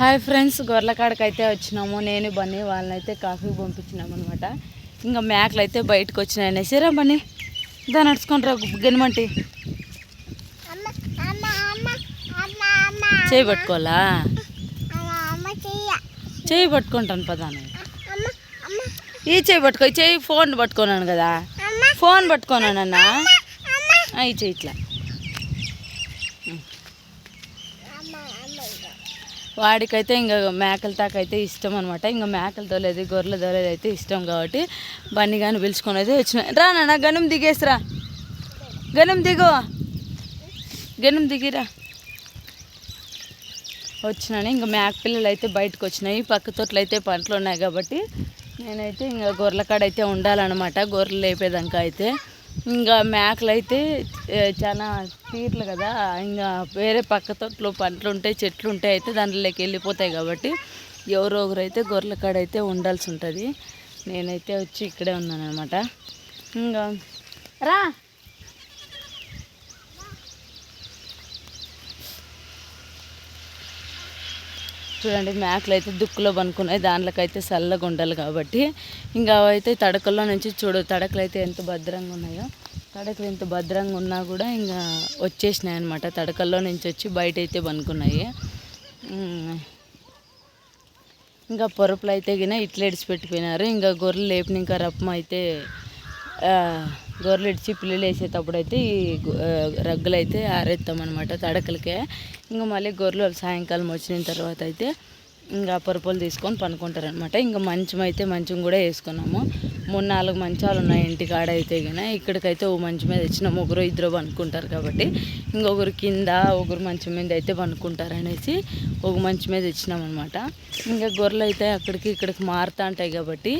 Hi friends గొర్రెకాడకి అయితే వచ్చినాము. నేను బన్నీ వాళ్ళనైతే కాఫీ పంపించినాము అనమాట ఇంకా మేకలు అయితే బయటకు వచ్చినాయి అనేసి రా బన్నీ దా నడుచుకొని రా గనిమంటి చేయి పట్టుకోవాలా? చేయి పట్టుకుంటాను పదాను ఈ చేయి పట్టుకో చేయి ఫోన్ పట్టుకున్నాను కదా. ఫోన్ పట్టుకున్నానన్నా ఆ, ఈ చేయి ఇట్లా. వాడికైతే ఇంకా మేకల తాకైతే ఇష్టం అనమాట ఇంకా మేకలు తోలేదు గొర్రెల తోలేదు అయితే ఇష్టం కాబట్టి బండి కానీ పిలుచుకొని అయితే వచ్చిన. రా నాన్న గనుం దిగేసిరా. గనుం దిగు. గనుం దిగిరా. వచ్చినాను. ఇంకా మేక పిల్లలు అయితే బయటకు వచ్చినాయి. పక్క తోటలు అయితే పంటలు ఉన్నాయి కాబట్టి నేనైతే ఇంకా గొర్రెల కాడ అయితే ఉండాలన్నమాట. గొర్రెలు లేపేదాకా అయితే. ఇంకా మేకలు అయితే చాలా తీర్లు కదా. ఇంకా వేరే పక్క తోటలో పంటలు ఉంటాయి చెట్లు ఉంటాయి అయితే దాంట్లోకి వెళ్ళిపోతాయి కాబట్టి ఎవరో ఒకరు అయితే గొర్రెల కాడ అయితే ఉండాల్సి ఉంటుంది. నేనైతే వచ్చి ఇక్కడే ఉన్నాను అనమాట ఇంకా రా. చూడండి మేకలు అయితే దుక్కులో పనుకున్నాయి. దాంట్లోకైతే చల్లగా ఉండాలి కాబట్టి. ఇంకా అవైతే తడకల్లో నుంచి చూడు తడకలు అయితే ఎంత భద్రంగా ఉన్నాయో. తడకలు ఎంత భద్రంగా ఉన్నా కూడా ఇంకా వచ్చేసినాయి అనమాట తడకల్లో నుంచి వచ్చి బయట అయితే పనుకున్నాయి ఇంకా పొరపులు అయితే గిన ఇట్లా ఇడిచిపెట్టిపోయినారు ఇంకా గొర్రెలు లేపిన ఇంకా రప్పం అయితే గొర్రెలు ఇడిచి పిల్లలు వేసేటప్పుడు అయితే ఈ రగ్గులు అయితే ఆరేస్తామన్నమాట తడకలకే. ఇంకా మళ్ళీ గొర్రెలు సాయంకాలం వచ్చిన తర్వాత అయితే ఇంకా పరుపులు తీసుకొని పనుకుంటారనమాట ఇంకా మంచం అయితే మంచం కూడా వేసుకున్నాము. మూడు నాలుగు మంచాలు ఉన్నాయి ఇంటికాడ అయితే కానీ ఇక్కడికైతే ఓ మంచం మీద ఇచ్చిన ముగ్గురు ఇద్దరు పనుకుంటారు కాబట్టి ఇంకొకరు కింద ఒకరు మంచం మీద అయితే పనుకుంటారు అనేసి ఒక మంచం మీద ఇచ్చినాం అనమాట ఇంకా గొర్రెలు అయితే అక్కడికి ఇక్కడికి మారుతూ ఉంటాయి కాబట్టి